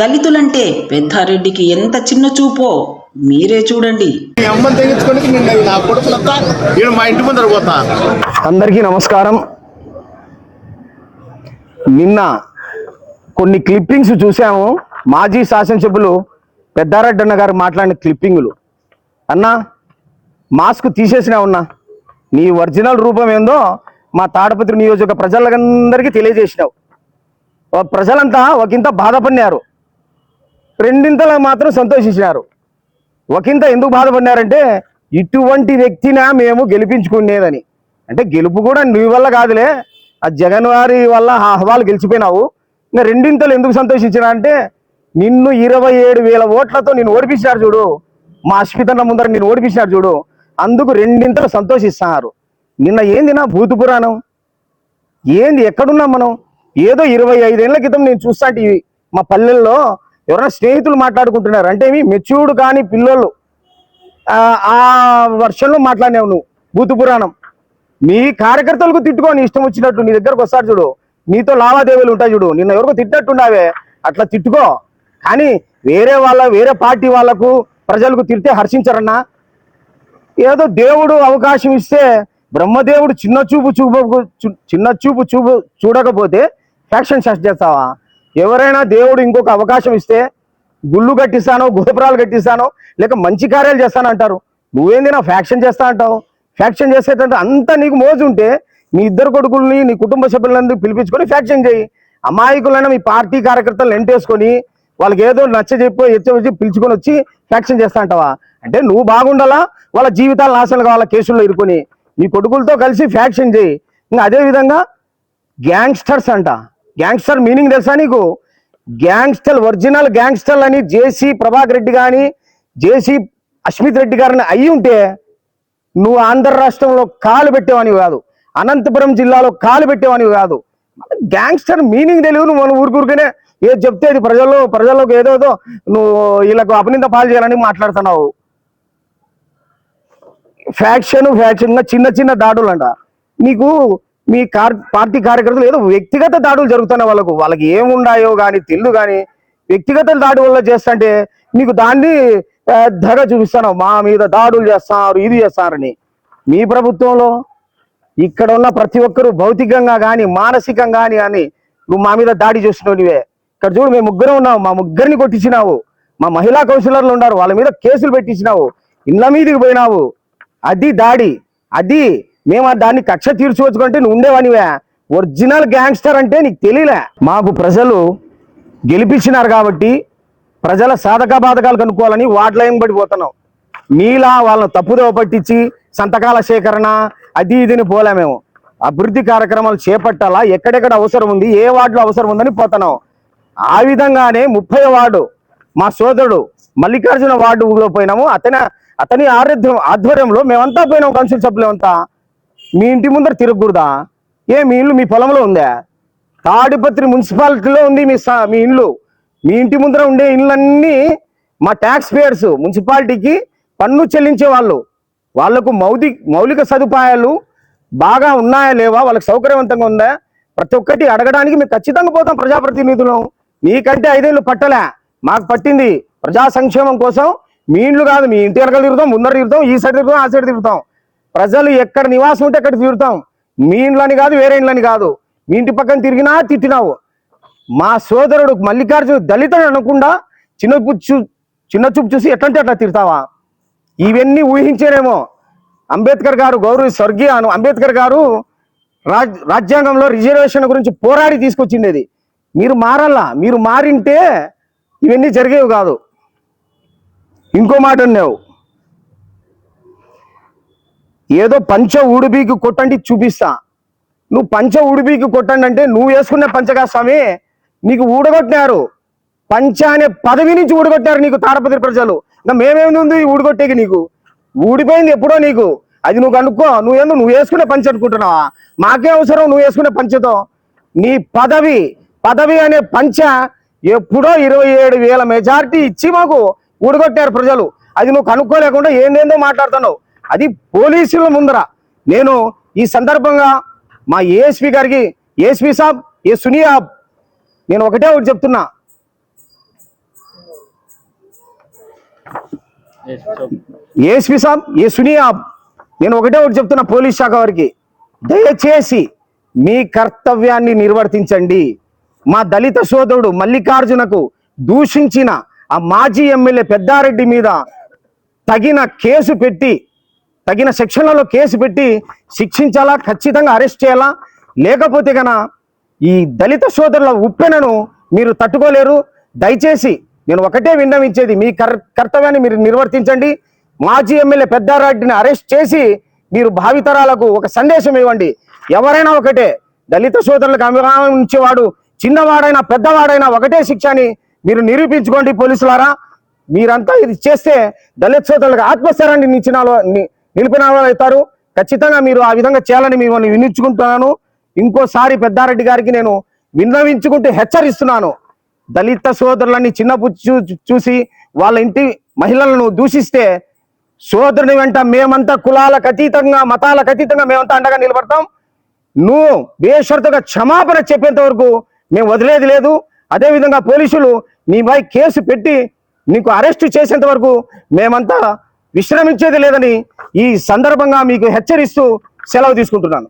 దళితులంటే పెద్దారెడ్డికి ఎంత చిన్న చూపో మీరే చూడండి. అందరికీ నమస్కారం. నిన్న కొన్ని క్లిప్పింగ్స్ చూసాము మాజీ శాసనసభ్యులు పెద్దారెడ్డి అన్న గారు మాట్లాడిన క్లిప్పింగులు. అన్నా మాస్క్ తీసేసినా ఉన్నా నీ ఒరిజినల్ రూపం ఏందో మా తాడపత్రి నియోజక ప్రజలందరికీ తెలియజేసినావు. ప్రజలంతా ఒకంత బాధపడినారు. రెండింతలా మాత్రం సంతోషించినారు. ఒకంత ఎందుకు బాధపడినారంటే ఇటువంటి వ్యక్తినా మేము గెలిపించుకునేదని. అంటే గెలుపు కూడా నీ వల్ల కాదులే ఆ జగన్ వారి వల్ల ఆ గెలిచిపోయినావు. ఇంకా రెండింతలు ఎందుకు సంతోషించినా అంటే నిన్ను ఇరవై ఏడు వేల ఓట్లతో నేను ఓడిపించినారు చూడు. మా అశ్వితన్న ముందర నేను ఓడిపించినారు చూడు. అందుకు రెండింతలు సంతోషిస్తున్నారు. నిన్న ఏంది నా భూత పురాణం? ఏంది ఎక్కడున్నాం మనం? ఏదో ఇరవై ఐదేళ్ళ క్రితం నేను చూస్తాంటి మా పల్లెల్లో ఎవరైనా స్నేహితులు మాట్లాడుకుంటున్నారు. అంటే ఏమి? మెచ్యూర్డ్ కానీ పిల్లలు. ఆ, వర్షంలో మాట్లాడినావు నువ్వు. భూత పురాణం. మీ కార్యకర్తలకు తిట్టుకొని ఇష్టం వచ్చినట్టు. నీ దగ్గరకు వస్తారు చూడు. నీతో లావాదేవీలు ఉంటాయి చూడు. నిన్న ఎవరికో తిట్టినట్టున్నావే. అట్లా తిట్టుకో. కానీ వేరే వాళ్ళ వేరే పార్టీ వాళ్ళకు ప్రజలకు తిరితే హర్షించరన్నా? ఏదో దేవుడు అవకాశం ఇస్తే బ్రహ్మదేవుడు చిన్న చూపు చూపు చూ- చిన్న చూపు చూపు చూడకపోతే ఫ్యాక్షన్ సెట్ చేస్తావా? ఎవరైనా దేవుడు ఇంకొక అవకాశం ఇస్తే గుళ్ళు కట్టిస్తానో గోపురాలు కట్టిస్తానో లేక మంచి కార్యాలు చేస్తాను అంటారు నువ్వేంది నా ఫ్యాక్షన్ చేస్తా అంటావు? ఫ్యాక్షన్ చేసేటంటే అంతా నీకు మోజు ఉంటే మీ ఇద్దరు కొడుకుల్ని నీ కుటుంబ సభ్యులందరూ పిలిపించుకొని ఫ్యాక్షన్ చేయి. అమాయకులైన మీ పార్టీ కార్యకర్తలు ఎంటేసుకొని వాళ్ళకి ఏదో నచ్చ చెప్పి ఎచ్చవచ్చి పిలుచుకొని వచ్చి ఫ్యాక్షన్ చేస్తా అంటావా? అంటే నువ్వు బాగుండాలా? వాళ్ళ జీవితాలు నాశనం కావాలా? కేసుల్లో ఇరుకొని నీ కొడుకులతో కలిసి ఫ్యాక్షన్ చేయి. ఇంకా అదేవిధంగా గ్యాంగ్స్టర్స్ అంట. గ్యాంగ్స్టర్ మీనింగ్ తెలుసా నీకు? గ్యాంగ్స్టర్ ఒరిజినల్ గ్యాంగ్స్టర్ అని జేసీ ప్రభాకర్ రెడ్డి కానీ జేసీ అస్మిత్ రెడ్డి గారిని అయి ఉంటే నువ్వు ఆంధ్ర రాష్ట్రంలో కాలు పెట్టేవానివి కాదు అనంతపురం జిల్లాలో కాలు పెట్టేవానివి కాదు. గ్యాంగ్స్టర్ మీనింగ్ తెలియదు నువ్వు మన ఊరికూరికనే ఏది చెప్తే అది ప్రజల్లో ప్రజల్లోకి ఏదోదో నువ్వు వీళ్ళకు అపనింద పాలు చేయాలని మాట్లాడుతున్నావు. ఫ్యాక్షన్ ఫ్యాక్షన్ చిన్న చిన్న దాడులు అంట నీకు మీ కార్ పార్టీ కార్యకర్తలు ఏదో వ్యక్తిగత దాడులు జరుగుతున్నాయి వాళ్ళకు వాళ్ళకి ఏముండాయో కానీ తెల్లు కానీ వ్యక్తిగత దాడి వల్ల చేస్తుంటే నీకు దాన్ని ధర చూపిస్తాను మా మీద దాడులు చేస్తున్నారు ఇది చేస్తారని. మీ ప్రభుత్వంలో ఇక్కడ ఉన్న ప్రతి ఒక్కరూ భౌతికంగా కానీ మానసికంగా కానీ కానీ నువ్వు మా మీద దాడి చేస్తున్నావువే ఇక్కడ చూడు మేము ముగ్గురం ఉన్నావు మా ముగ్గురిని కొట్టించినావు. మా మహిళా కౌన్సిలర్లు ఉన్నారు. వాళ్ళ మీద కేసులు పెట్టించినావు. ఇళ్ళ మీదకి పోయినావు. అది దాడి. అది మేము దాన్ని కక్ష తీర్చుకోవచ్చుకుంటే నువ్వు ఉండేవానివే. ఒరిజినల్ గ్యాంగ్స్టర్ అంటే నీకు తెలియలే. మాకు ప్రజలు గెలిపించినారు కాబట్టి ప్రజల సాధక బాధకాలు కనుక్కోవాలని వాటిలో పడిపోతున్నాం మీలా వాళ్ళని తప్పుదోవ పట్టించి సంతకాల సేకరణ అది ఇదిని పోలే మేము. అభివృద్ధి కార్యక్రమాలు చేపట్టాలా? ఎక్కడెక్కడ అవసరం ఉంది? ఏ వార్డులో అవసరం ఉందని పోతున్నాం. ఆ విధంగానే ముప్పై వార్డు మా సోదరుడు మల్లికార్జున వార్డులో పోయినాము. అతని అతని ఆరోగ్యం ఆధ్వర్యంలో మేమంతా పోయినాం కౌన్సిల్ సభ్యులంతా మీ ఇంటి ముందర తిరగకూడదా? ఏ మీ ఇల్లు మీ పొలంలో ఉందా? తాడిపత్రి మున్సిపాలిటీలో ఉంది మీ మీ ఇల్లు. మీ ఇంటి ముందర ఉండే ఇళ్ళన్నీ మా ట్యాక్స్ పేయర్స్ మున్సిపాలిటీకి పన్ను చెల్లించే వాళ్ళు. వాళ్ళకు మౌది మౌలిక సదుపాయాలు బాగా ఉన్నాయా లేవా? వాళ్ళకి సౌకర్యవంతంగా ఉందా? ప్రతి ఒక్కటి అడగడానికి మేము ఖచ్చితంగా పోతాం ప్రజాప్రతినిధులు. నీకంటే ఐదేళ్ళు పట్టలే. మాకు పట్టింది ప్రజా సంక్షేమం కోసం. మీ ఇండ్లు కాదు మీ ఇంటి వెనకాల తిరుగుతాం ముందర తిరుగుతాం ఈ సైడ్ తిరుగుతాం ఆ సైడ్ తిరుగుతాం. ప్రజలు ఎక్కడ నివాసం ఉంటే అక్కడ తిరుగుతాం. మీ ఇండ్లని కాదు వేరే ఇండ్లని కాదు. మీ ఇంటి పక్కన తిరిగినా తిట్టినావు. మా సోదరుడు మల్లికార్జున దళితుడు అనకుండా చిన్న చూ చిన్న చూపు చూసి ఎట్లంటే అట్లా తిడతావా? ఇవన్నీ ఊహించేనేమో. అంబేద్కర్ గారు గౌరవ స్వర్గీయ అంబేద్కర్ గారు రాజ్ రాజ్యాంగంలో రిజర్వేషన్ గురించి పోరాడి తీసుకొచ్చిండేది. మీరు మారల్లా? మీరు మారింటే ఇవన్నీ జరిగేవి కాదు. ఇంకో మాట అన్నావు. ఏదో పంచ ఊడిబీకి కొట్టండి చూపిస్తా. నువ్వు పంచ ఊడిబీకి కొట్టండి అంటే నువ్వు వేసుకునే పంచగా స్వామి? నీకు ఊడగొట్టినారు. పంచ అనే పదవి నుంచి ఊడగొట్టారు నీకు తారపతి ప్రజలు. ఇంకా మేమేమి ఉంది ఊడగొట్టేకి నీకు? ఊడిపోయింది ఎప్పుడో నీకు? అది నువ్వు కనుక్కో నువ్వేందో నువ్వు వేసుకునే పంచ అనుకుంటున్నావా? మాకే అవసరం నువ్వు వేసుకునే పంచతో. నీ పదవి పదవి అనే పంచ ఎప్పుడో ఇరవై ఏడు వేల మెజారిటీ ఇచ్చి మాకు ఊడగొట్టారు ప్రజలు. అది నువ్వు కనుక్కోలేకుండా ఏందేందో మాట్లాడుతున్నావు. అది పోలీసుల ముందర. నేను ఈ సందర్భంగా మా ఏఎస్పి గారికి ఏఎస్పి సాబ్ ఏ సునియాబ్ నేను ఒకటే ఒకటి చెప్తున్నా. ఏఎస్పి సాబ్ ఏ సునియాబ్ నేను ఒకటే ఒకటి చెప్తున్నా పోలీస్ శాఖ వారికి. దయచేసి మీ కర్తవ్యాన్ని నిర్వర్తించండి. మా దళిత సోదరుడు మల్లికార్జునకు దూషించిన ఆ మాజీ ఎమ్మెల్యే పెద్దారెడ్డి మీద తగిన కేసు పెట్టి తగిన సెక్షన్లలో కేసు పెట్టి శిక్షించాలా ఖచ్చితంగా అరెస్ట్ చేయాలా? లేకపోతే గన ఈ దళిత సోదరుల ఉప్పెనను మీరు తట్టుకోలేరు? దయచేసి నేను ఒకటే విన్నవించేది మీ కర్ కర్తవ్యాన్ని మీరు నిర్వర్తించండి. మాజీ ఎమ్మెల్యే పెద్దారెడ్డిని అరెస్ట్ చేసి మీరు భావితరాలకు ఒక సందేశం ఇవ్వండి. ఎవరైనా ఒకటే దళిత సోదరులకు అభిమానించేవాడు చిన్నవాడైనా పెద్దవాడైనా ఒకటే శిక్ష అని మీరు నిరూపించుకోండి పోలీసులారా. మీరంతా ఇది చేస్తే దళిత సోదరులకు ఆత్మస్థైర్యాన్ని నిచ్చిన వాళ్ళ- ఖచ్చితంగా మీరు ఆ విధంగా చేయాలని మిమ్మల్ని వినించుకుంటున్నాను ఇంకోసారి పెద్దారెడ్డి గారికి నేను విన్నవించుకుంటూ హెచ్చరిస్తున్నాను. దళిత సోదరులని చిన్నపుచ్చు చూసి వాళ్ళ ఇంటి మహిళలను దూషిస్తే సోదరుని వెంట మేమంతా కులాలకు అతీతంగా మతాలకు అతీతంగా మేమంతా అండగా నిలబడతాం. నువ్వు బేషరతుగా క్షమాపణ చెప్పేంత వరకు మేము వదిలేది లేదు. అదేవిధంగా పోలీసులు నీపై కేసు పెట్టి నీకు అరెస్ట్ చేసేంత వరకు మేమంతా విశ్రమించేది లేదని ఈ సందర్భంగా మీకు హెచ్చరిస్తూ సెలవు తీసుకుంటున్నాను.